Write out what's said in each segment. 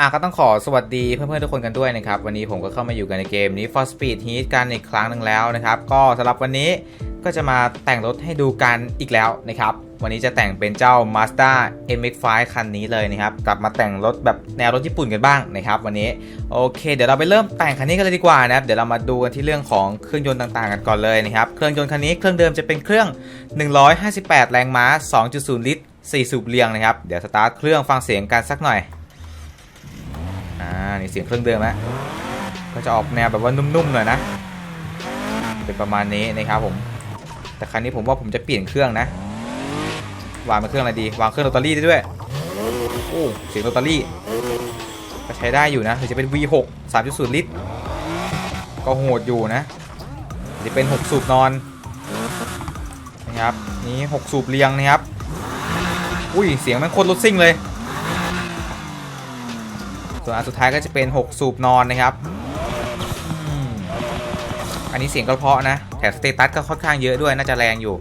อะก็ต้องขอสวัสดีเพื่อนๆทุกคนกันด้วยนะครับ วันนี้ผมก็เข้ามาอยู่กันในเกมนี้ For Speed Heat กันอีกครั้งหนึ่งแล้วนะครับ ก็สำหรับวันนี้ก็จะมาแต่งรถให้ดูกันอีกแล้วนะครับ วันนี้จะแต่งเป็นเจ้า Mazda MX-5 คันนี้เลยนะครับ กลับมาแต่งรถแบบแนวรถญี่ปุ่นกันบ้างนะครับ วันนี้โอเค เดี๋ยวเราไปเริ่มแต่งคันนี้กันเลยดีกว่านะครับเดี๋ยวเรามาดูกันที่เรื่องของเครื่องยนต์ต่างๆกันก่อนเลยนะครับเครื่องยนต์คันนี้เครื่องเดิมจะเป็นเครื่อง 158 แรงม้า 2.0 ลิตร 4 สูบเรียงนะครับเดี๋ยวสตาร์ทเครื่องฟังเสียงกันสักหน่อย อ่านี่เสียงเครื่องเดิมแล้วก็จะออกแนวแบบว่านุ่มๆหน่อยนะ เป็นประมาณนี้นะครับผม แต่ครั้นี้ผมว่าผมจะเปลี่ยนเครื่องนะ วางเป็นเครื่องอะไรดี วางเครื่องโรตารี่ได้ด้วย โอ้เสียงโรตารี่ก็ใช้ได้อยู่นะหรือจะเป็น V6 3.0 ลิตร ก็โหดอยู่นะหรือจะเป็น 6 สูบนอนนะครับ นี่ 6 สูบเรียงนะครับ อุ้ย เสียงมันโคตรรถซิ่งเลย ส่วนอันสุดท้ายก็จะเป็น 6 สูบนอนนะครับ อันนี้เสียงก็เพาะนะ แถมสเตตัสก็ค่อนข้างเยอะด้วยน่าจะแรงอยู่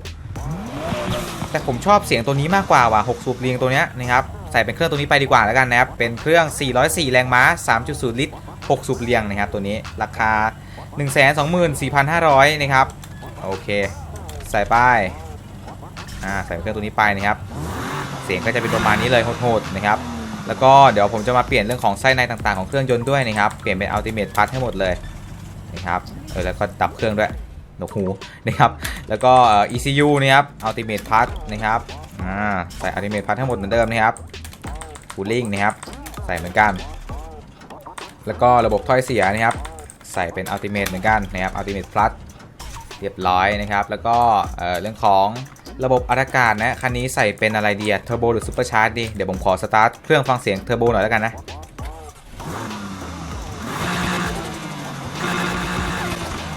แต่ผมชอบเสียงตัวนี้มากกว่าว่ะ 6 สูบเรียงตัวเนี้ยนะครับ ใส่เป็นเครื่องตัวนี้ไปดีกว่าแล้วกันนะครับ เป็นเครื่อง 404 แรงม้า 3.0 ลิตร 6 สูบเรียงนะครับตัวนี้ ราคา 124,500 นะครับ โอเค ใส่ป้ายอ่า ใส่เครื่องตัวนี้ไปนะครับ เสียงก็จะเป็นประมาณนี้เลยโหดๆนะครับ แล้วก็เดี๋ยวผมจะมาเปลี่ยนเรื่องของไส้ในต่างๆของเครื่องยนต์ด้วยนะครับ เปลี่ยนเป็น Ultimate Part ให้หมดเลยนะครับเออแล้วก็ดับเครื่องด้วยหนกหูนะครับแล้วก็เอ่อ ECU นะครับ Ultimate Part นะครับอ่าใส่ Ultimate Part ทั้งหมดเหมือนเดิมนะครับ Cooling นะครับใส่เหมือนกัน แล้วก็ระบบถ้อยเสียนะครับ ใส่เป็น Ultimate เหมือนกันนะครับ Ultimate Plus เรียบร้อยนะครับ แล้วก็เอ่อเรื่องของ ระบบอากาศนะ คันนี้ใส่เป็นอะไรดีอะเทอร์โบหรือซูเปอร์ชาร์จดี เดี๋ยวผมขอสตาร์ทเครื่องฟังเสียงเทอร์โบหน่อยแล้วกันนะ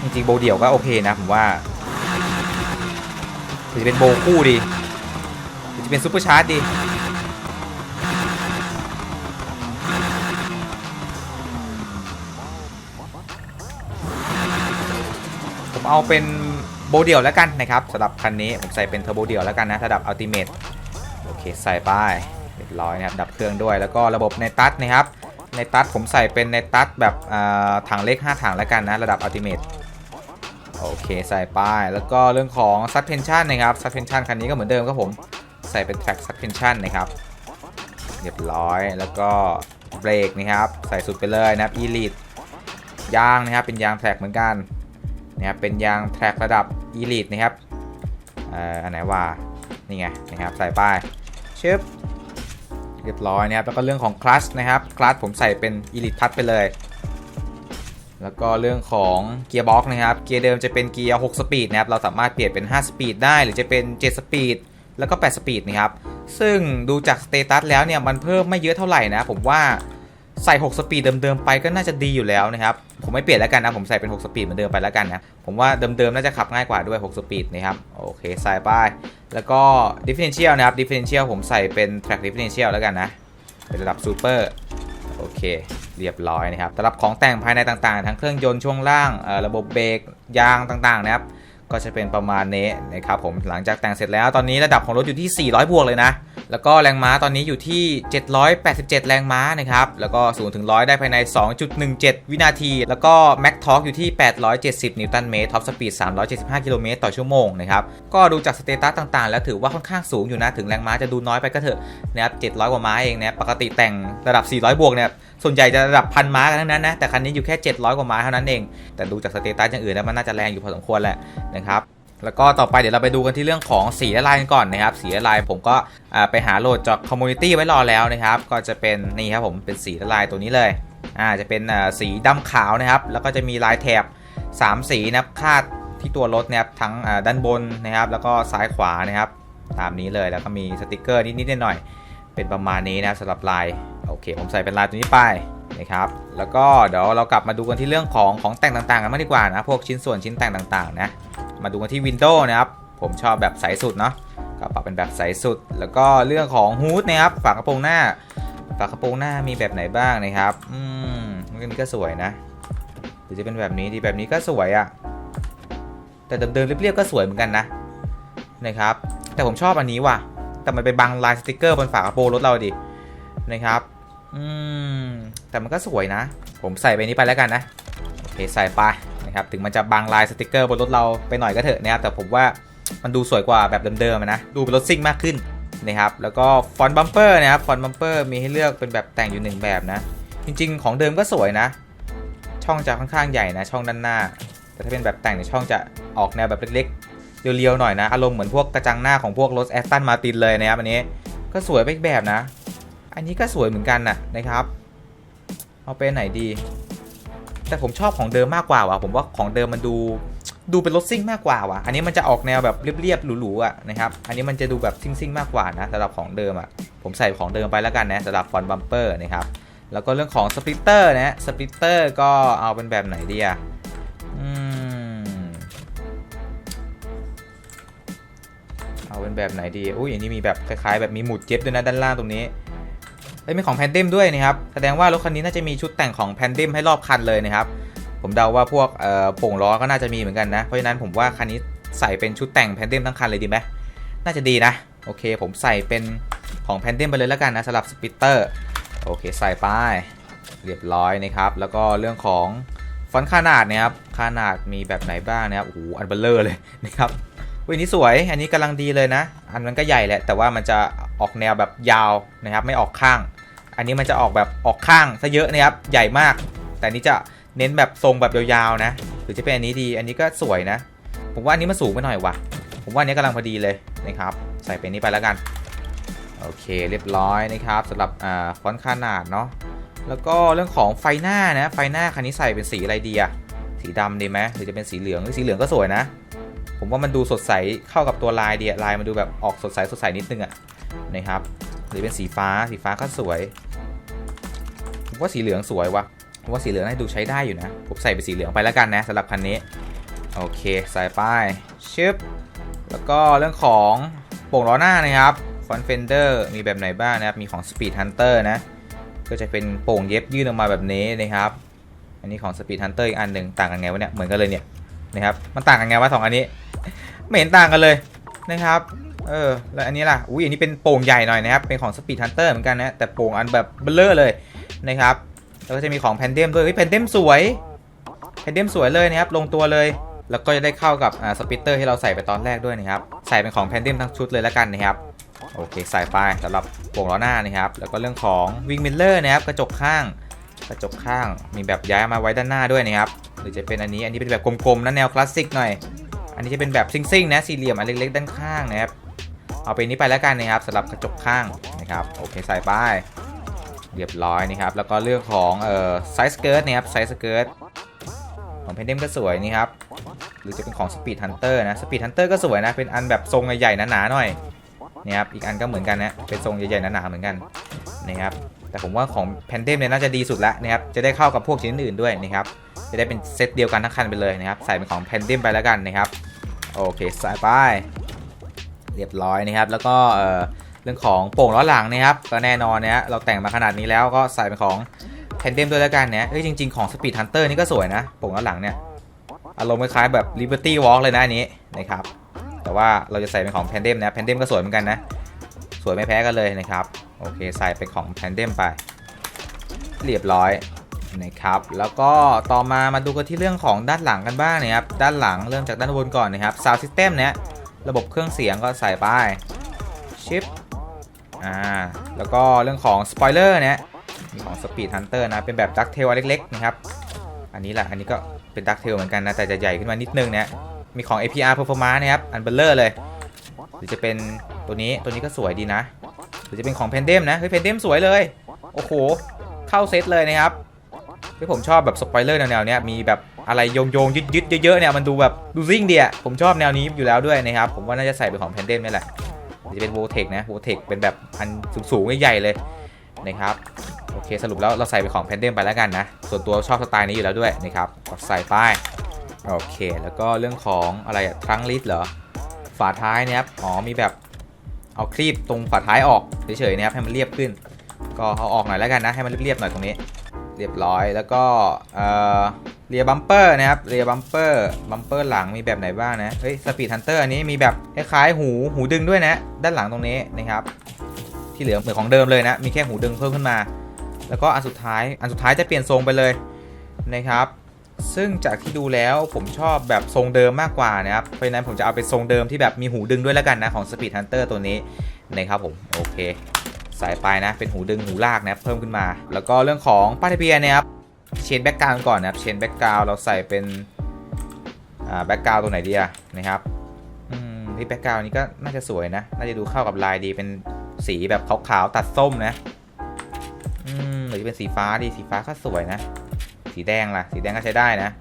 จริงๆโบเดี่ยวก็โอเคนะผมว่าจะเป็นโบคู่ดีจะเป็นซูเปอร์ชาร์จดีผมเอาเป็น โบเดี่ยวแล้วกันนะครับสำหรับคันนี้ผมใส่เป็นเทอร์โบเดี่ยวแล้วกันนะระดับอัลติเมทโอเคใส่ป้ายเรียบร้อยนะครับดับเครื่องด้วยแล้วก็ระบบในตัดนะครับในตัดผมใส่เป็นในตัดแบบอ่าถังเล็ก 5 ถังแล้วกันนะระดับอัลติเมทโอเคใส่ป้ายแล้วก็เรื่องของซั s เพนชั่นนะครับซั s เพนชั่นคันนี้ก็เหมือนเดิมครับผมใส่เป็นแทร็กซั s เพนชั่นนะครับเรียบร้อยแล้วก็เบรกนะครับใส่สุดไปเลยนะครับอีลิทยางนะครับเป็นยางแทร็กเหมือนกันนะครับเป็นยางแทร็กระดับ Elite นะครับอ่ออันไหนว่านี่ไงนะครับใส่ป้ายชึบเรียบร้อยนะครับแล้วก็เรื่องของคลัชนะครับคลัชผมใส่เป็น Elite พัดไปเลย แล้วก็เรื่องของเกียร์บ็อกนะครับเกียร์เดิมจะเป็นเกียร์6สปีดนะครับเราสามารถเปลี่ยนเป็น 5 สปีดได้หรือจะเป็น 7 สปีดแล้วก็ 8 สปีดนะครับซึ่งดูจากสเตตัสแล้วเนี่ยมันเพิ่มไม่เยอะเท่าไหร่นะผมว่า ใส่ 6 สปีดเดิมๆไปก็น่าจะดีอยู่แล้วนะครับผมไม่เปลี่ยนแล้วกันนะผมใส่เป็น 6 สปีดเหมือนเดิมไปแล้วกันนะผมว่าเดิมๆน่าจะขับง่ายกว่าด้วย 6 สปีดนะครับโอเคใส่ไปแล้วก็ differential นะครับ differential ผมใส่เป็น track differential แล้วกันนะเป็นระดับ super โอเคเรียบร้อยนะครับสำหรับของแต่งภายในต่างๆ ทั้งเครื่องยนต์ช่วงล่างระบบเบรกยางต่างๆนะครับ ก็จะเป็นประมาณนี้นะครับผมหลังจากแต่งเสร็จแล้วตอนนี้ระดับของรถอยู่ที่ 400 บวกเลยนะ แล้วก็แรงม้าตอนนี้อยู่ที่ 787 แรงม้านะครับ แล้วก็0ถึง100 ได้ภายใน 2.17 วินาที แล้วก็แม็กทอร์กอยู่ที่ 870 นิวตันเมตรท็อปสปีด 375 กิโลเมตรต่อชั่วโมงนะครับ ก็ดูจากสเตตัสต่างๆ แล้วถือว่าค่อนข้างสูงอยู่นะ ถึงแรงม้าจะดูน้อยไปก็เถอะนะครับ700 กว่าม้าเองนะปกติแต่งระดับ 400 บวกเนี่ย ส่วนใหญ่จะระดับพันม้ากันทั้งนั้นนะ แต่คันนี้อยู่แค่ 700 กว่าม้าเท่านั้นเอง แต่ดูจากสเตตัสอย่างอื่นแล้วมันน่าจะแรงอยู่พอสมควรแหละนะครับแล้วก็ต่อไปเดี๋ยวเราไปดูกันที่เรื่องของสีและลายกันก่อนนะครับสีและลายผมก็ไปหาโหลดจากคอมมูนิตี้ไว้รอแล้วนะครับ ก็จะเป็นนี่ครับผมเป็นสีและลายตัวนี้เลยอ่าจะเป็นสีดำขาวนะครับ แล้วก็จะมีลายแถบ 3 สีนะครับคาดที่ตัวรถนะครับทั้งด้านบนนะครับ แล้วก็ซ้ายขวานะครับ ตามนี้เลยแล้วก็มีสติกเกอร์นิดๆหน่อยๆเป็นประมาณนี้นะสำหรับลาย โอเค ผมใส่เป็นลายตัวนี้ไปนะครับ แล้วก็เดี๋ยวเรากลับมาดูกันที่เรื่องของของแต่งต่างๆกันมางดีกว่านะ พวกชิ้นส่วนชิ้นแต่งต่างๆนะ มาดูกันที่ Windows นะครับ ผมชอบแบบใสสุดเนาะ ก็ปรับเป็นแบบใสสุด แล้วก็เรื่องของฮูดนะครับ ฝากระโปรงหน้า ฝากระโปรงหน้ามีแบบไหนบ้างนะครับ อืมอันก็สวยนะ หรือจะเป็นแบบนี้ดีแบบนี้ก็สวยอะ่ะ แต่เดิมๆเรียบๆก็สวยเหมือนกันนะ นะครับ แต่ผมชอบอันนี้ว่ะ แต่มันไปบังลายสติกเกอร์บนฝากระโปรงรถเราดิ นะครับ อืม แต่มันก็สวยนะ ผมใส่ไปนี้ไปแล้วกันนะ โอเค ใส่ไปนะครับ ถึงมันจะบางลายสติกเกอร์บนรถเราไปหน่อยก็เถอะนะครับ แต่ผมว่ามันดูสวยกว่าแบบเดิมๆนะ ดูเป็นรถซิ่งมากขึ้นนะครับ แล้วก็ฟอนต์บัมเปอร์นะครับ ฟอนต์บัมเปอร์มีให้เลือกเป็นแบบแต่งอยู่หนึ่งแบบนะ จริง ๆ ของเดิมก็สวยนะ ช่องจะค่อนข้างใหญ่นะ ช่องด้านหน้า แต่ถ้าเป็นแบบแต่งในช่องจะออกแนวแบบเล็กๆ เรียวๆ หน่อยนะ อารมณ์เหมือนพวกกระจังหน้าของพวกรถแอสตันมาตินเลยนะครับอันนี้ ก็สวยไปอีกแบบนะ อันนี้ก็สวยเหมือนกันน่ะนะครับ เอาเป็นไหนดี แต่ผมชอบของเดิมมากกว่าว่ะ ผมว่าของเดิมมันดูดูเป็นรถซิ่งมากกว่าว่ะ อันนี้มันจะออกแนวแบบเรียบๆหรูๆอะนะครับ อันนี้มันจะดูแบบซิ่งๆมากกว่านะสำหรับของเดิมอะ ผมใส่ของเดิมไปแล้วกันนะสำหรับฟอนต์บัมเปอร์นะครับ แล้วก็เรื่องของสปริตเตอร์นะสปริตเตอร์ก็เอาเป็นแบบไหนดีอะอืมเอาเป็นแบบไหนดี อุ้ยอันนี้มีแบบคล้ายๆ แบบมีหมุดเจ็บด้วยนะด้านล่างตรงนี้ เอ้ยมีของแพนเดมด้วยนะครับ แสดงว่ารถคันนี้น่าจะมีชุดแต่งของแพนเดมให้รอบคันเลยนะครับ ผมเดาว่าพวกเอ่อโป่งล้อก็น่าจะมีเหมือนกันนะ เพราะฉะนั้นผมว่าคันนี้ใส่เป็นชุดแต่งแพนเดมทั้งคันเลยดีไหมน่าจะดีนะ โอเค ผมใส่เป็นของแพนเดมไปเลยแล้วกันนะสำหรับสปิตเตอร์โอเคใส่ไปเรียบร้อยนะครับ แล้วก็เรื่องของฟอนต์ขนาดนะครับ ขนาดมีแบบไหนบ้างนะครับ โอ้โห อันเบลเลอร์เลยนะครับ วันนี้สวย อันนี้กำลังดีเลยนะ อันมันก็ใหญ่แหละ แต่ว่ามันจะออกแนวแบบยาวนะครับ ไม่ออกข้าง อันนี้มันจะออกแบบออกข้างซะเยอะนะครับ ใหญ่มาก แต่นี้จะเน้นแบบทรงแบบยาวๆนะ หรือจะเป็นอันนี้ดี อันนี้ก็สวยนะ ผมว่าอันนี้มันสูงไปหน่อยว่ะ ผมว่าอันนี้กำลังพอดีเลยนะครับ ใส่เป็นนี้ไปแล้วกัน โอเค เรียบร้อยนะครับสำหรับอ่าฟอนต์ขนาดเนาะ แล้วก็เรื่องของไฟหน้านะ ไฟหน้าคันนี้ใส่เป็นสีอะไรดีอะสีดำดีไหมหรือจะเป็นสีเหลืองสีเหลืองก็สวยนะ ผมว่ามันดูสดใสเข้ากับตัวลายดีอะลายมันดูแบบออกสดใสสดใสนิดนึงอะนะครับ หรือเป็นสีฟ้าสีฟ้าก็สวย ผมว่าสีเหลืองสวยวะผมว่าสีเหลืองน่าดูใช้ได้อยู่นะ ผมใส่เป็นสีเหลืองไปแล้วกันนะสำหรับคันนี้ โอเคใส่ป้ายชึบแล้วก็เรื่องของโป่งล้อหน้านะครับฟอนเฟนเดอร์มีแบบไหนบ้างนะครับ มีของ Speed Hunter นะ ก็จะเป็นโป่งเย็บยื่นออกมาแบบนี้นะครับ อันนี้ของ Speed Hunter อีกอันหนึ่งต่างกันไงวะเนี่ย เหมือนกันเลยเนี่ย นะครับมันต่างกันไงวะสองอันนี้ ไม่เห็นต่างกันเลยนะครับเออแล้วอันนี้ล่ะอุ้ยอันนี้เป็นโป่งใหญ่หน่อยนะครับเป็นของ Speed Hunter เหมือนกันนะแต่โป่งอันแบบเบลเลอร์เลยนะครับแล้วก็จะมีของแพนเดมด้วยเฮ้ยแพนเดมสวยแพนเดมสวยเลยนะครับลงตัวเลยแล้วก็จะได้เข้ากับสปิเตอร์ที่เราใส่ไปตอนแรกด้วยนะครับใส่เป็นของแพนเดมทั้งชุดเลยแล้วกันนะครับโอเคใส่ไปสำหรับโป่งล้อหน้านะครับแล้วก็เรื่องของวิงมิลเลอร์นะครับกระจกข้าง กระจกข้างมีแบบย้ายมาไว้ด้านหน้าด้วยนะครับหรือจะเป็นอันนี้อันนี้เป็นแบบกลมๆนะแนวคลาสสิกหน่อย อันนี้จะเป็นแบบซิ่งๆนะสี่เหลี่ยมอันเล็กๆด้านข้างนะครับเอาไปนี้ไปแล้วกันนะครับสำหรับกระจกข้างนะครับโอเคใส่ไปเรียบร้อยนะครับแล้วก็เรื่องของเอ่อไซส์สเกิร์ตนะครับไซส์สเกิร์ตของเพนเดมก็สวยนี่ครับหรือจะเป็นของ Speed Hunter นะ Speed Hunter ก็สวยนะเป็นอันแบบทรงใหญ่ๆหนาๆหน่อยนี่ครับอีกอันก็เหมือนกันนะเป็นทรงใหญ่ๆหนาๆเหมือนกันนะครับ แต่ผมว่าของแพนเดมเนี่ยน่าจะดีสุดละนะครับ จะได้เข้ากับพวกชิ้นอื่นด้วยนะครับ จะได้เป็นเซตเดียวกันทั้งคันไปเลยนะครับ ใส่เป็นของแพนเดมไปแล้วกันนะครับ โอเค ใส่ไป เรียบร้อยนะครับ แล้วก็เรื่องของโป่งล้อหลังนะครับ ก็แน่นอนนะฮะ เราแต่งมาขนาดนี้แล้วก็ใส่เป็นของแพนเดมด้วยแล้วกันเนี่ยเฮ้ยจริง ๆ ของ Speed Hunter นี่ก็สวยนะ โป่งล้อหลังเนี่ย อารมณ์คล้ายๆแบบ Liberty Walk เลยนะอันนี้นะครับ แต่ว่าเราจะใส่เป็นของ Pandem นะ Pandem ก็สวยเหมือนกันนะ สวยไม่แพ้กันเลยนะครับ โอเค ใส่เป็นของ Pandem ไป เรียบร้อยนะครับ แล้วก็ต่อมามาดูกันที่เรื่องของด้านหลังกันบ้างนะครับ ด้านหลังเริ่มจากด้านบนก่อนนะครับ Sound System เนี่ยระบบเครื่องเสียงก็ใส่ไปชิปอ่าแล้วก็เรื่องของ Spoiler เนี่ยมีของ Speed Hunter นะเป็นแบบ Duck Tail เล็กๆนะครับ อันนี้แหละอันนี้ก็เป็นดักเทลเหมือนกันนะแต่จะใหญ่ขึ้นมานิดนึงเนะมีของ APR Performance นะครับอันเบลเลอร์เลยหรือจะเป็น ตัวนี้ตัวนี้ก็สวยดีนะหรือจะเป็นของ Pendem นะเฮ้ย Pendem สวยเลย โอ้โห เข้าเซตเลยนะครับที่ผมชอบแบบสปอยเลอร์แนวๆเนี้ยมีแบบอะไรโยงโยงยึดยึดเยอะๆเนี่ยมันดูแบบดูซิ่งดีอะผมชอบแนวนี้อยู่แล้วด้วยนะครับ ผมว่าน่าจะใส่เป็นของ Pendem นี่แหละจะเป็น v o t e c นะ v o t e c เป็นแบบอันสูงๆใหญ่ๆเลยนะครับโอเคสรุปแล้วเราใส่เป็นของแพนเดมไปแล้วกันนะ ส่วนตัวชอบสไตล์นี้อยู่แล้วด้วยนะครับกดใส่ป้ายโอเค แล้วก็เรื่องของอะไรทรังลิสเหรอฝาท้ายเนี่ยครับอ๋อมีแบบ เอาครีบตรงฝาท้ายออกเฉยๆนะครับให้มันเรียบขึ้น ก็เอาออกหน่อยแล้วกันนะให้มันเรียบๆหน่อยตรงนี้ เรียบร้อยแล้วก็เออเรียบัมเปอร์นะครับเรียบัมเปอร์บัมเปอร์หลังมีแบบไหนบ้างนะเฮ้ยสปีดฮันเตอร์อันนี้มีแบบคล้ายๆหูหูดึงด้วยนะ ด้านหลังตรงนี้นะครับที่เหลือเหมือนของเดิมเลยนะมีแค่หูดึงเพิ่มขึ้นมา แล้วก็อันสุดท้ายอันสุดท้ายจะเปลี่ยนทรงไปเลยนะครับ ซึ่งจากที่ดูแล้วผมชอบแบบทรงเดิมมากกว่านะครับ เพราะฉะนั้นผมจะเอาเป็นทรงเดิมที่แบบมีหูดึงด้วยแล้วกันนะ ของ Speed Hunter ตัวนี้นะครับผม โอเคส่ไปนะ เป็นหูดึงหูลากนะเพิ่มขึ้นมา แล้วก็เรื่องของป้ายทะเบียนนะครับ เชนแบ็กกราวก่อนนะครับ เชนแบ็กกราวเราใส่เป็นอ่าแบ็กกราวตัวไหนดีอะนะครับอืมที่แบ็กกราวนี้ก็น่าจะสวยนะ น่าจะดูเข้ากับลายดีเป็นสีแบบขาวๆตัดส้มนะ อืมหรือจะเป็นสีฟ้าดี สีฟ้าก็สวยนะ สีแดงล่ะ สีแดงก็ใช้ได้นะ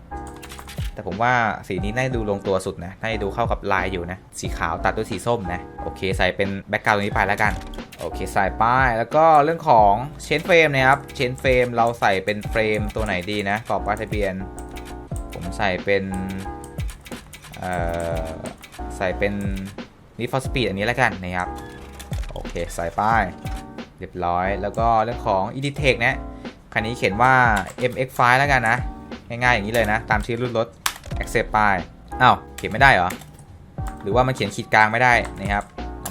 แต่ผมว่าสีนี้น่าดูลงตัวสุดนะ น่าดูเข้ากับลายอยู่นะ สีขาวตัดด้วยสีส้มนะ โอเค ใส่เป็นแบ็กกราวด์ตรงนี้ไปแล้วกัน โอเค ใส่ป้าย แล้วก็เรื่องของเชนเฟรมนะครับ เชนเฟรมเราใส่เป็นเฟรมตัวไหนดีนะกรอบป้ายทะเบียน ผมใส่เป็นใส่เป็น Need for Speed อันนี้แล้วกันนะครับ โอเค ใส่ป้าย เรียบร้อย แล้วก็เรื่องของ Editech นะ คันนี้เขียนว่า MX5 แล้วกันนะ ง่ายๆอย่างนี้เลยนะ ตามชื่อรุ่นรถ Accept ป้ายอ้าวเขียนไม่ได้เหรอ หรือว่ามันเขียนขีดกลางไม่ได้นะครับ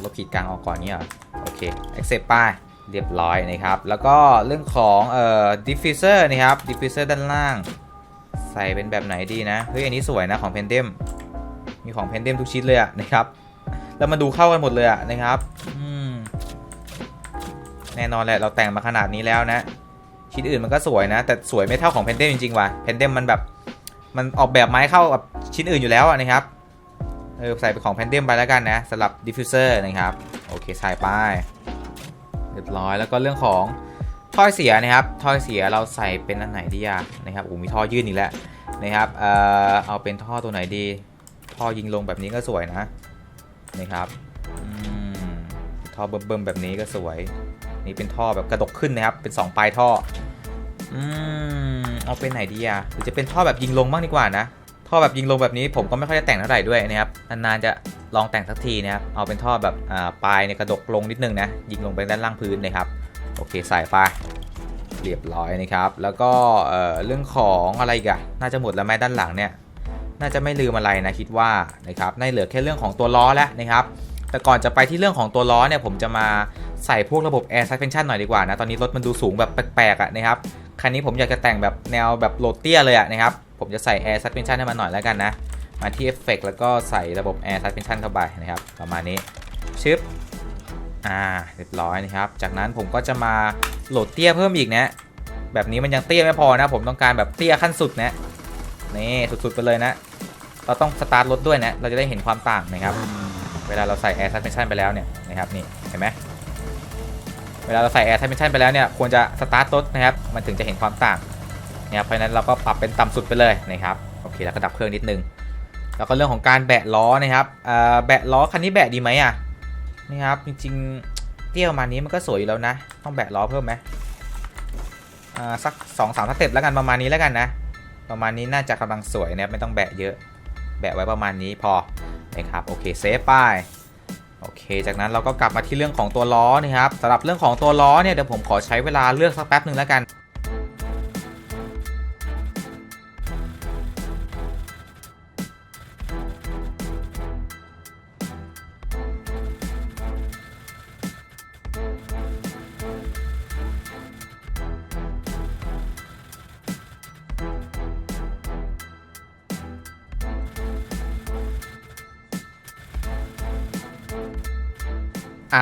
ลบขีดกลางออกก่อนนี้เหรอ โอเค Accept ป้ายเรียบร้อยนะครับ แล้วก็เรื่องของเอ่อ diffuser นะครับ diffuser ด้านล่าง ใส่เป็นแบบไหนดีนะ เฮ้ย อันนี้สวยนะของ Pendem มีของ Pendem ทุกชิ้นเลยอะนะครับ แล้วมาดูเข้ากันหมดเลยอะนะครับแน่นอนแหละเราแต่งมาขนาดนี้แล้วนะ ชิ้นอื่นมันก็สวยนะ แต่สวยไม่เท่าของ Pendem จริงๆว่ะ Pendem มันแบบมันออกแบบไม้เข้ากับชิ้นอื่นอยู่แล้วนะครับเออใส่เป็นของ Pendem ไปแล้วกันนะสำหรับ diffuser นะครับ โอเคใส่ไปเรียบร้อยแล้วก็เรื่องของท่อเสียนะครับท่อเสียเราใส่เป็นอันไหนดีอะนะครับโอ้มีท่อยื่นอีกแล้วนะครับเอ่อเอาเป็นท่อตัวไหนดี ท่อยิงลงแบบนี้ก็สวยนะนะครับอืมท่อเบิ่มๆแบบนี้ก็สวย นี่เป็นท่อแบบกระดกขึ้นนะครับ เป็น 2 ปลายท่อ อืม เอาเป็นไหนดีอะหรือจะเป็นท่อแบบยิงลงบ้างดีกว่านะ ท่อแบบยิงลงแบบนี้ผมก็ไม่ค่อยได้แต่งเท่าไหร่ด้วยนะครับ นานๆจะลองแต่งสักทีนะครับ เอาเป็นท่อแบบปลายเนี่ยกระดกลงนิดนึงนะ ยิงลงไปด้านล่างพื้นนะครับ โอเคใส่ไปเรียบร้อยนะครับ แล้วก็เรื่องของอะไรกันน่าจะหมดแล้วแม่ด้านหลังเนี่ย น่าจะไม่ลืมอะไรนะคิดว่านะครับ น่าเหลือแค่เรื่องของตัวล้อแล้วนะครับ แต่ก่อนจะไปที่เรื่องของตัวล้อเนี่ยผมจะมาใส่พวกระบบ Air Suspension หน่อยดีกว่านะ ตอนนี้รถมันดูสูงแบบแปลกๆอะนะครับ คันนี้ผมอยากจะแต่งแบบแนวแบบโหลดเตี้ยเลยอะนะครับ ผมจะใส่ Air Suspension ให้มันหน่อยแล้วกันนะ มาที่ Effect แล้วก็ใส่ระบบ Air Suspension เข้าไปนะครับ ประมาณนี้ชึบอ่าเรียบร้อยนะครับ จากนั้นผมก็จะมาโหลดเตี้ยเพิ่มอีกนะ แบบนี้มันยังเตี้ยไม่พอนะ ผมต้องการแบบเตี้ยขั้นสุดนะนี่สุดๆไปเลยนะ เราต้องสตาร์ทรถด้วยนะ เราจะได้เห็นความต่างนะครับ เวลาเราใส่ Air Suspension ไปแล้วเนี่ยนะครับนี่เห็นไหมเวลาเราใส่ Air Suspension ไปแล้วเนี่ยควรจะสตาร์ทรถนะครับมันถึงจะเห็นความต่างนะครับเพราะนั้นเราก็ปรับเป็นต่ำสุดไปเลยนะครับโอเคแล้วก็ดับเครื่องนิดนึง แล้วก็เรื่องของการแบะล้อนะครับแบะล้อคันนี้แบะดีไหมอะนะครับจริงๆเตี้ยประมาณนี้มันก็สวยอยู่แล้วนะ ต้องแบะล้อเพิ่มไหมสักสองสามสเต็ปแล้วกันประมาณนี้แล้วกันนะ ประมาณนี้น่าจะกำลังสวยนะไม่ต้องแบะเยอะ แบะไว้ประมาณนี้พอ นะครับโอเคเซฟไปโอเค จากนั้นเราก็กลับมาที่เรื่องของตัวล้อนะครับสำหรับเรื่องของตัวล้อเนี่ยเดี๋ยวผมขอใช้เวลาเลือกสักแป๊บหนึ่งแล้วกัน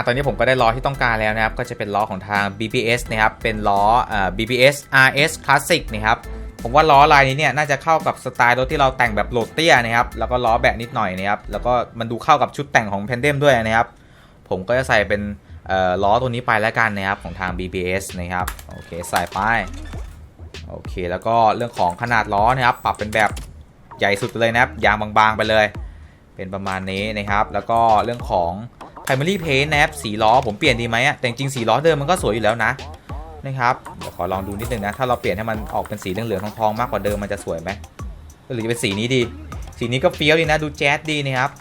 ตอนนี้ผมก็ได้ล้อที่ต้องการแล้วนะครับ ก็จะเป็นล้อของทาง BBS นะครับ เป็นล้ออ BBS RS Classic นะครับ ผมว่าล้อลายนี้เนี่ยน่าจะเข้ากับสไตล์รถที่เราแต่งแบบโหลดเตี้ยนะครับ แล้วก็ล้อแบะนิดหน่อยนะครับ แล้วก็มันดูเข้ากับชุดแต่งของ Pendem ด้วยนะครับ ผมก็จะใส่เป็นล้อตัวนี้ไปแล้วกันนะครับของทาง BBS นะครับ โอเคใส่ไปโอเค แล้วก็เรื่องของขนาดล้อนะครับ ปรับเป็นแบบใหญ่สุดเลยนะครับ ยางบางๆไปเลย เป็นประมาณนี้นะครับ แล้วก็เรื่องของ primary paint นะครับสีล้อผมเปลี่ยนดีไหมอะแต่จริงสีล้อเดิมมันก็สวยอยู่แล้วนะนะครับเดี๋ยวขอลองดูนิดนึงนะถ้าเราเปลี่ยนให้มันออกเป็นสีเหลืองๆทองๆมากกว่าเดิมมันจะสวยไหมหรือจะเป็นสีนี้ดี สีนี้ก็เฟี้ยวดีนะดูแจ๊สดีนะครับ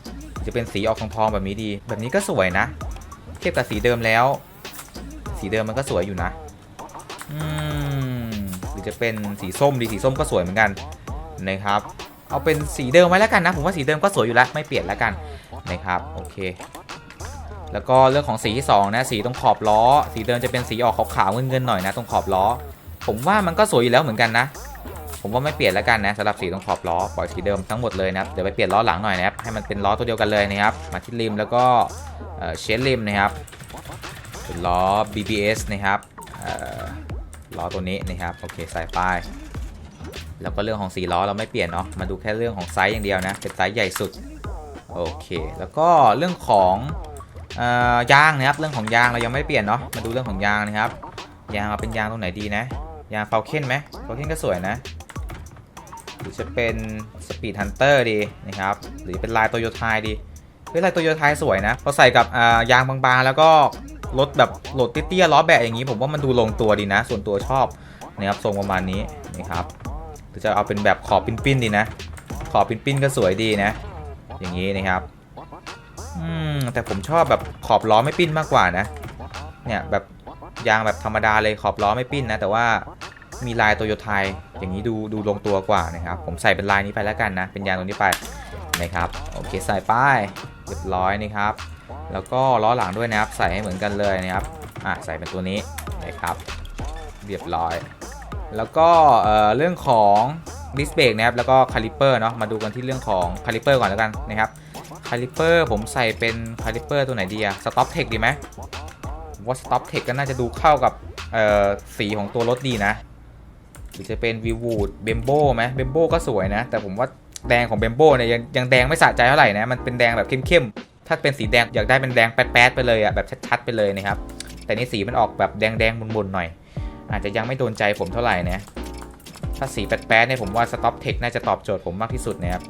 จะเป็นสีออกทองๆแบบนี้ดี แบบนี้ก็สวยนะ เทียบกับสีเดิมแล้ว สีเดิมมันก็สวยอยู่นะอืมหรือจะเป็นสีส้มดีสีส้มก็สวยเหมือนกันนะครับเอาเป็นสีเดิมไว้แล้วกันนะ ผมว่าสีเดิมก็สวยอยู่แล้วไม่เปลี่ยนแล้วกันนะครับโอเค แล้วก็เรื่องของสีที่สองนะสีตรงขอบล้อ สีเดิมจะเป็นสีออกขาวๆเงินๆหน่อยนะตรงขอบล้อ ผมว่ามันก็สวยอยู่แล้วเหมือนกันนะ ผมว่าไม่เปลี่ยนแล้วกันนะสำหรับสีตรงขอบล้อปล่อยสีเดิมทั้งหมดเลยนะครับเดี๋ยวไปเปลี่ยนล้อหลังหน่อยนะครับให้มันเป็นล้อตัวเดียวกันเลยนะครับมาที่ริมแล้วก็เชดริมนะครับเป็นล้อ BBS นะครับล้อตัวนี้นะครับโอเคใส่ป้ายแล้วก็เรื่องของสีล้อเราไม่เปลี่ยนเนาะมาดูแค่เรื่องของไซส์อย่างเดียวนะเป็นไซส์ใหญ่สุดโอเค แล้วก็เรื่องของ ยางนะครับเรื่องของยางเรายังไม่เปลี่ยนเนาะมาดูเรื่องของยางนะครับ ยางเอาเป็นยางตรงไหนดีนะ ยางเฟลเคนไหมเฟลเคนก็สวยนะหรือจะเป็นสปีดฮันเตอร์ดีนะครับหรือเป็นลายโตโยต้าดีเฮ้ยลายโตโยต้าสวยนะพอใส่กับยางบางๆ แล้วก็รถแบบโหลดเตี้ยๆล้อแบะอย่างนี้ผมว่ามันดูลงตัวดีนะ ส่วนตัวชอบนะครับทรงประมาณนี้นะครับหรือจะเอาเป็นแบบขอบปิ้นๆดีนะ ขอบปิ้นๆก็สวยดีนะ อย่างนี้นะครับ อืมแต่ผมชอบแบบขอบล้อไม่ปิ้นมากกว่านะ เนี่ยแบบยางแบบธรรมดาเลยขอบล้อไม่ปิ้นนะ แต่ว่ามีลายโตโยต้าอย่างนี้ดูดูลงตัวกว่านะครับ ผมใส่เป็นลายนี้ไปแล้วกันนะ เป็นยางตรงนี้ไปนะครับโอเคใส่ป้ายเรียบร้อยนะครับ แล้วก็ล้อหลังด้วยนะครับ ใส่ให้เหมือนกันเลยนะครับอะใส่เป็นตัวนี้นะครับ เรียบร้อย แล้วก็เอ่อเรื่องของดิสเบรกนะครับแล้วก็คาลิเปอร์เนาะมาดูกันที่เรื่องของคาลิเปอร์ก่อนแล้วกันนะครับ คาลิเปอร์ผมใส่เป็นคาลิเปอร์ตัวไหนดีอะสต็อปเทคดีไหมว่า Stop Tech ก็น่าจะดูเข้ากับสีของตัวรถดีนะหรือจะเป็น v ีวูดเบมโบไหมเบมโบก็สวยนะ แต่ผมว่าแดงของเบมโบเนี่ยยังยังแดงไม่สะใจเท่าไหร่นะ มันเป็นแดงแบบเข้มๆ ถ้าเป็นสีแดงอยากได้เป็นแดงแป๊ดๆไปเลยอะแบบชัดๆไปเลยนะครับ แต่นี่สีมันออกแบบแดงๆบนๆหน่อย อาจจะยังไม่โดนใจผมเท่าไหร่นะถ้าสีแป๊ดๆเนี่ยผมว่า Stop Tech น่าจะตอบโจทย์ผมมากที่สุดนะครับ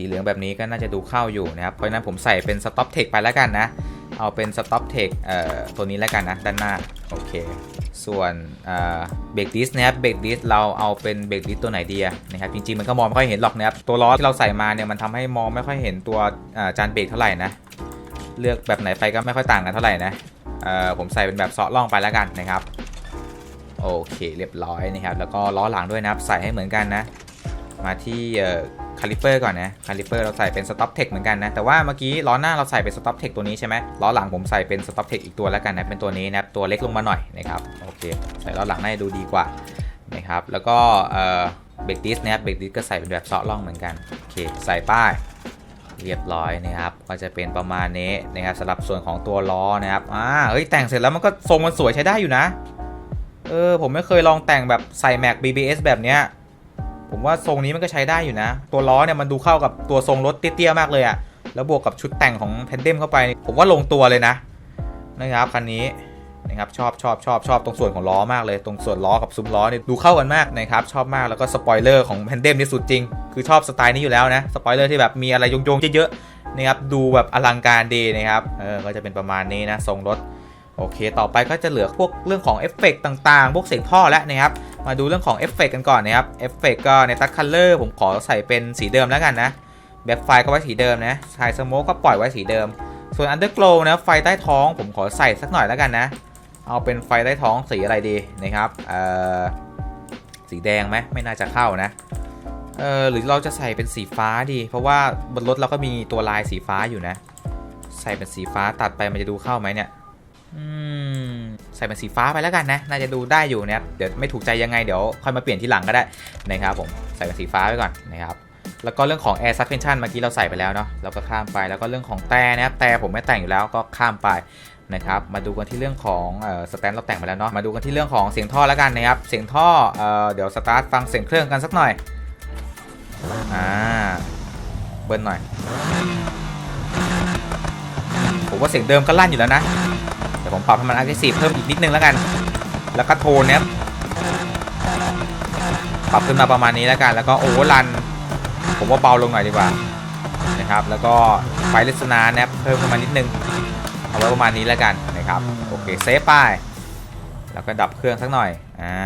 สีเหลืองแบบนี้ก็น่าจะดูเข้าอยู่นะครับ เพราะนั้นผมใส่เป็น Stop Tech ไปแล้วกันนะ เอาเป็น Stop Tech เอ่อตัวนี้แล้วกันนะ ด้านหน้า โอเค ส่วนเบรกดิสนะครับเบรกดิสเราเอาเป็นเบรกดิสตัวไหนดีอะนะครับจริงๆมันก็มองไม่ค่อยเห็นหรอกนะครับตัวล้อที่เราใส่มาเนี่ยมันทำให้มองไม่ค่อยเห็นตัวจานเบรกเท่าไหร่นะเลือกแบบไหนไปก็ไม่ค่อยต่างกันเท่าไหร่นะผมใส่เป็นแบบเซาะล่องไปแล้วกันนะครับโอเคเรียบร้อยนะครับแล้วก็ล้อหลังด้วยนะครับใส่ให้เหมือนกันนะ มาที่ คาลิเปอร์ก่อนนะคาลิเปอร์เราใส่เป็นสต็อปเทคเหมือนกันนะแต่ว่าเมื่อกี้ล้อหน้าเราใส่เป็นสต็อปเทคตัวนี้ใช่ไหมล้อหลังผมใส่เป็นสต็อปเทคอีกตัวแล้วกันนะเป็นตัวนี้นะตัวเล็กลงมาหน่อยนะครับโอเคใส่ล้อหลังน่าจะดูดีกว่านะครับแล้วก็เบรกดิสนะครับเบรกดิสก็ใส่เป็นแบบเซาะล่องเหมือนกันโอเคใส่ป้ายเรียบร้อยนะครับ ก็จะเป็นประมาณนี้นะครับสำหรับส่วนของตัวล้อนะครับ อ่า เฮ้ย แต่งเสร็จแล้วมันก็ทรงมันสวยใช้ได้อยู่นะ เออ ผมไม่เคยลองแต่งแบบใส่แม็ก BBS แบบเนี้ย ผมว่าทรงนี้มันก็ใช้ได้อยู่นะ ตัวล้อเนี่ยมันดูเข้ากับตัวทรงรถเตี้ยๆมากเลยอะแล้วบวกกับชุดแต่งของแพนเดมเข้าไป ผมว่าลงตัวเลยนะนะครับคันนี้นะครับชอบชอบชอบชอบตรงส่วนของล้อมากเลย ตรงส่วนล้อกับซุ้มล้อเนี่ยดูเข้ากันมากนะครับชอบมากแล้วก็สปอยเลอร์ของแพนเดมนี่สุดจริง คือชอบสไตล์นี้อยู่แล้วนะสปอยเลอร์ที่แบบมีอะไรโยงๆเยอะๆนะครับดูแบบอลังการดีนะครับเออก็จะเป็นประมาณนี้นะทรงรถ โอเค ต่อไปก็จะเหลือพวกเรื่องของเอฟเฟกต่างๆ พวกเสียงท่อแล้วนะครับ มาดูเรื่องของเอฟเฟกกันก่อนนะครับ เอฟเฟกก็ในตัดคัลเลอร์ผมขอใส่เป็นสีเดิมแล้วกันนะ แบ็คไฟก็ไว้สีเดิมนะไฮสโมกก็ปล่อยไว้สีเดิม ส่วนอันเดอร์โกลนะไฟใต้ท้องผมขอใส่สักหน่อยแล้วกันนะ เอาเป็นไฟใต้ท้องสีอะไรดีนะครับ เอ่อ สีแดงไหมไม่น่าจะเข้านะ เออหรือเราจะใส่เป็นสีฟ้าดี เพราะว่าบนรถเราก็มีตัวลายสีฟ้าอยู่นะ ใส่เป็นสีฟ้าตัดไปมันจะดูเข้าไหมเนี่ย ใส่เป็นสีฟ้าไปแล้วกันนะ น่าจะดูได้อยู่นะครับ เดี๋ยวไม่ถูกใจยังไงเดี๋ยวค่อยมาเปลี่ยนทีหลังก็ได้นะครับผม ใส่เป็นสีฟ้าไปก่อนนะครับ แล้วก็เรื่องของ air suspension เมื่อกี้เราใส่ไปแล้วเนาะ เราก็ข้ามไป แล้วก็เรื่องของแต่นะครับ แต่ผมไม่แต่งอยู่แล้วก็ข้ามไปนะครับ มาดูกันที่เรื่องของเอ่อสแตนเราแต่งไปแล้วเนาะ มาดูกันที่เรื่องของเสียงท่อแล้วกันนะครับ เสียงท่อเอ่อเดี๋ยวสตาร์ทฟังเสียงเครื่องกันสักหน่อย อ่า เบิ้ลหน่อย ผมว่าเสียงเดิมก็ลั่นอยู่แล้วนะ เดี๋ยวผมปรับให้มัน aggressif เพิ่มอีกนิดนึงแล้วกัน แล้วก็โทนเนี้ยปรับขึ้นมาประมาณนี้แล้วกัน แล้วก็โอเวอร์รัน ผมว่าเบาลงหน่อยดีกว่านะครับ แล้วก็ไฟลิสนาเนะครับเพิ่มขึ้นมานิดนึง เอาไว้ประมาณนี้แล้วกันนะครับ โอเคเซฟไปแล้วก็ดับเครื่องสักหน่อย อ่า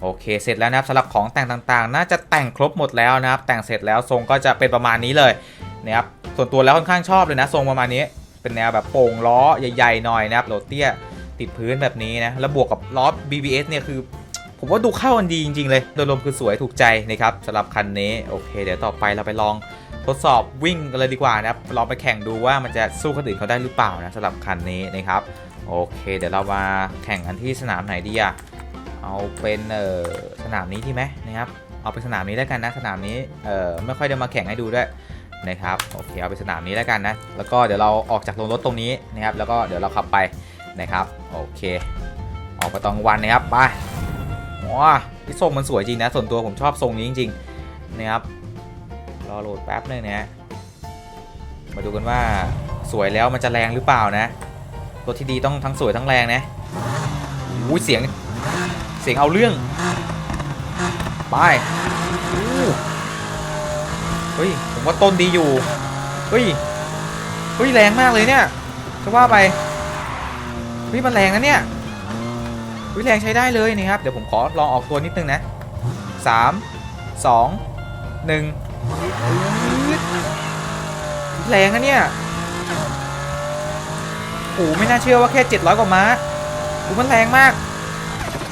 โอเค เสร็จแล้วนะครับสำหรับของแต่งต่างๆ น่าจะแต่งครบหมดแล้วนะครับ แต่งเสร็จแล้วทรงก็จะเป็นประมาณนี้เลยนะครับ ส่วนตัวแล้วค่อนข้างชอบเลยนะทรงประมาณนี้ เป็นแนวแบบโป่งล้อใหญ่ๆหน่อยนะครับโรเตียติดพื้นแบบนี้นะ แล้วบวกกับล้อ BBS เนี่ยคือ ผมว่าดูเข้ากันดีจริง ๆ เลย โดยรวมคือสวยถูกใจนะครับสำหรับคันนี้ โอเค เดี๋ยวต่อไปเราไปลองทดสอบวิ่งกันเลยดีกว่านะครับลองไปแข่งดูว่ามันจะสู้คนอื่นเขาได้หรือเปล่านะสำหรับคันนี้นะครับ โอเค เดี๋ยวเรามาแข่งกันที่สนามไหนดีอะเอาเป็นเอ่อสนามนี้ที่ไหมนะครับ เอาเป็นสนามนี้แล้วกันนะสนามนี้เอ่อไม่ค่อยได้มาแข่งให้ดูด้วย นะครับโอเคเอาเป็นสนามนี้แล้วกันนะแล้วก็เดี๋ยวเราออกจากโรงรถตรงนี้นะครับแล้วก็เดี๋ยวเราขับไปนะครับโอเค ออกไปตอนกลางวันนะครับไปว้าที่ทรงมันสวยจริงนะส่วนตัวผมชอบทรงนี้จริงๆนะครับรอโหลดแป๊บนึงนะมาดูกันว่าสวยแล้วมันจะแรงหรือเปล่านะรถที่ดีต้องทั้งสวยทั้งแรงนะอู้ยเสียงเสียงเอาเรื่องไปอู้เฮ้ย ผมว่าต้นดีอยู่ เฮ้ย เฮ้ยแรงมากเลยเนี่ยจะว่าไป เฮ้ยมันแรงนะเนี่ยเฮ้ยแรงใช้ได้เลยนี่ครับ เดี๋ยวผมขอลองออกตัวนิดนึงนะสามสองหนึ่งแรงนะเนี่ยโอ้โหไม่น่าเชื่อว่าแค่700กว่าม้าโอ้มันแรงมาก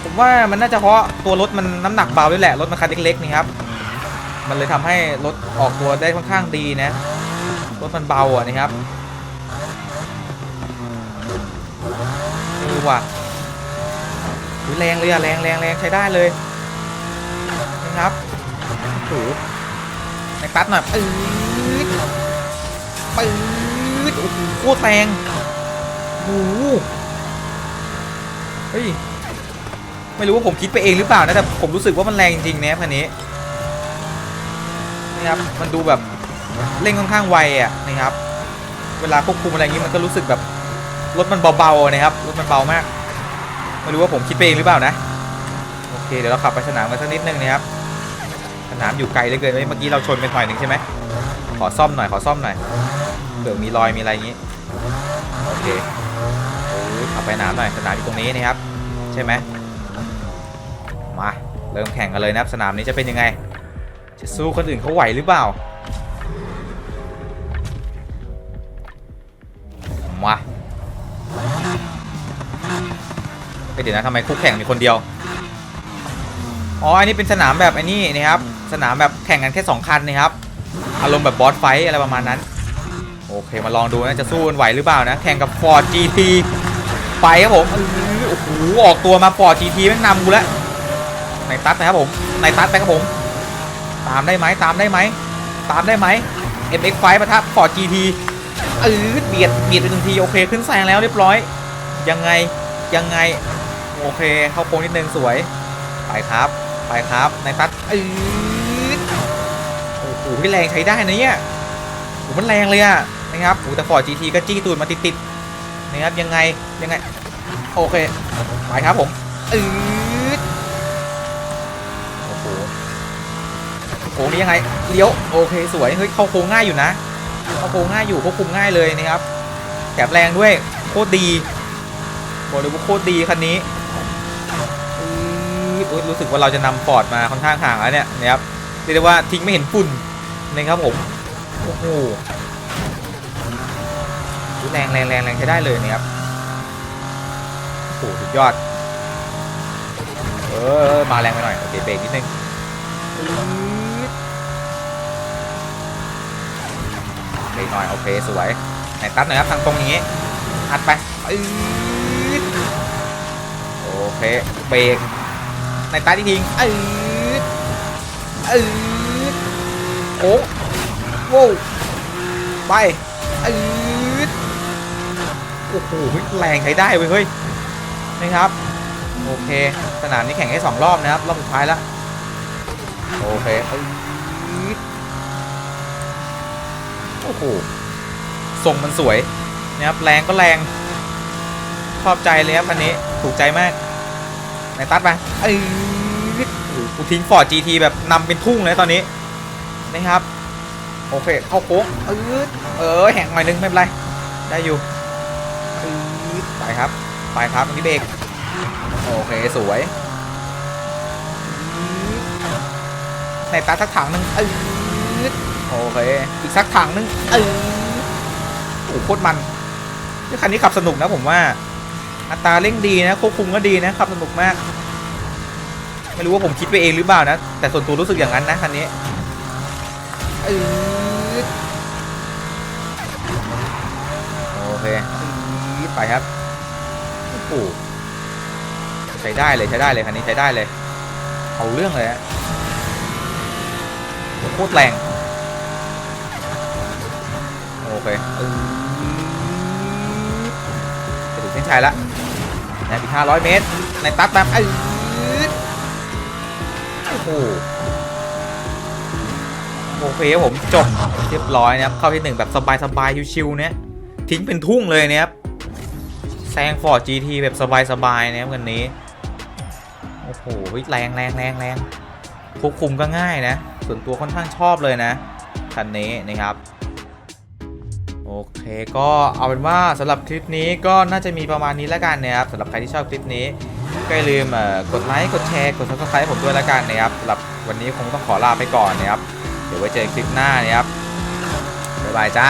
ผมว่ามันน่าจะเพราะตัวรถมันน้ำหนักเบาด้วยแหละ รถมันคันเล็กๆนี่ครับ มันเลยทำให้รถออกตัวได้ค่อนข้างดีนะรถมันเบาอะนะครับเออว่ะอุ๊ยแรงเลยอะแรงแรงแรงใช้ได้เลยนะครับโอ้โหในตัดหน่อยปื๊ดปื๊ดโอ้โหโคตรแรงโอ้โหเฮ้ยไม่รู้ว่าผมคิดไปเองหรือเปล่านะแต่ผมรู้สึกว่ามันแรงจริงๆนะคันนี้ ครับมันดูแบบเร่งค่อนข้างไวอะนะครับ เวลาควบคุมอะไรอย่างนี้มันก็รู้สึกแบบรถมันเบาๆนะครับรถมันเบามากไม่รู้ว่าผมคิดไปเองหรือเปล่านะโอเคเดี๋ยวเราขับไปสนามกันสักนิดนึงนะครับสนามอยู่ไกลเหลือเกินเมื่อกี้เราชนไปหน่อยหนึ่งใช่ไหมขอซ่อมหน่อยขอซ่อมหน่อยเผื่อมีรอยมีอะไรอย่างนี้โอเคขับไปสนามหน่อยสนามอยู่ตรงนี้นะครับ ใช่ไหมมาเริ่มแข่งกันเลยนะครับสนามนี้จะเป็นยังไง จะสู้คนอื่นเขาไหวหรือเปล่า มาเดี๋ยวนะทำไมคู่แข่งมีคนเดียว อ๋อ อันนี้เป็นสนามแบบไอ้นี่นะครับ สนามแบบแข่งกันแค่2คันนะครับ อารมณ์แบบบอสไฟอะไรประมาณนั้น โอเค มาลองดูนะ จะสู้กันไหวหรือเปล่านะ แข่งกับ Ford GT ไปครับผม โอ้โห ออกตัวมา Ford GT แม่งนำกูแล้วในตัดนะครับผม ในตัดไปครับผม ตามได้ไหมตามได้ไหมตามได้ไหม MX5 ปะทะ Ford GT เออเบียดเบียดไปหนึ่งทีโอเคขึ้นแซงแล้วเรียบร้อย ยังไงยังไงโอเค เข้าโค้งนิดนึงสวย ไปครับ ไปครับในตัดเออโอ้โหพี่แรงใช้ได้นะเนี่ยโอ้โหมันแรงเลยอะนะครับโอ้แต่ Ford GT ก็จี้ตูดมาติดๆนะครับยังไงยังไง โอเค ไปครับผมเออ โอ้โห โค้งนี้ยังไงเลี้ยวโอเคสวยเฮ้ยเข้าโค้งง่ายอยู่นะเข้าโค้งง่ายอยู่ควบคุมง่ายเลยนะครับแถมแรงด้วยโคตรดีบอกเลยว่าโคตรดีคันนี้อือโอ๊ยรู้สึกว่าเราจะนำฟอดมาค่อนข้างห่างแล้วเนี่ยนะครับเรียกได้ว่าทิ้งไม่เห็นฝุ่นนะครับผมโอ้โหแรงแรงแรงแรงใช้ได้เลยนะครับโอ้โหสุดยอดเออมาแรงไปหน่อยโอเคเบรกนิดนึง เบรกหน่อยโอเคสวยไหนตัดหน่อยครับทางตรงนี้อัดไปอืดโอเคเบรกในตัดอีกทีอืดอืดโอ้โว้ไปอืดโอ้โหแรงใช้ได้เว้ยเฮ้ยนะครับโอเค สนามนี้แข่งแค่สองรอบนะครับรอบสุดท้ายแล้วโอเคปึ๊ด โอ้โหทรงมันสวยนะครับแรงก็แรงชอบใจเลยครับคันนี้ถูกใจมากไหนตัดไปเอ้ยโอ้โหกูทิ้งฟอร์ด GT แบบนำเป็นทุ่งเลยตอนนี้นะครับ โอเค เข้าโค้งเออเออแหงหน่อยนึงไม่เป็นไร ได้อยู่อืดไปครับ ไปครับอันนี้เบรกโอเค สวยในตาสักถังหนึ่งเออ โอเค อีกสักถังนึงเออโอ้โคตรมันนี่คันนี้ขับสนุกนะผมว่า อัตราเร่งดีนะควบคุมก็ดีนะขับสนุกมาก ไม่รู้ว่าผมคิดไปเองหรือเปล่านะ แต่ส่วนตัวรู้สึกอย่างนั้นนะคันนี้เออโอเคไปครับโอ้โหใช้ได้เลยใช้ได้เลยคันนี้ใช้ได้เลย เอาเรื่องเลยฮะโคตรแรง เคเออจะถึงเส้นชัยละในอีก500 เมตร ในตัดแบบเออโอ้โหโอเคครับผมจบเรียบร้อยนะครับ เข้าที่หนึ่งแบบสบายๆชิวๆเนี่ยทิ้งเป็นทุ่งเลยนะครับแซงฟอร์ด GT แบบสบายๆนะครับวันนี้ โอ้โหแรงแรงแรงแรงควบคุมก็ง่ายนะ ส่วนตัวค่อนข้างชอบเลยนะคันนี้นะครับ โอเคก็เอาเป็นว่าสำหรับคลิปนี้ก็น่าจะมีประมาณนี้แล้วกันนะครับสำหรับใครที่ชอบคลิปนี้ก็อย่าลืมกดไลค์กดแชร์กด subscribe ให้ผมด้วยแล้วกันนะครับสำหรับวันนี้คงต้องขอลาไปก่อนนะครับเดี๋ยวไว้เจอคลิปหน้านะครับบ๊ายบายจ้า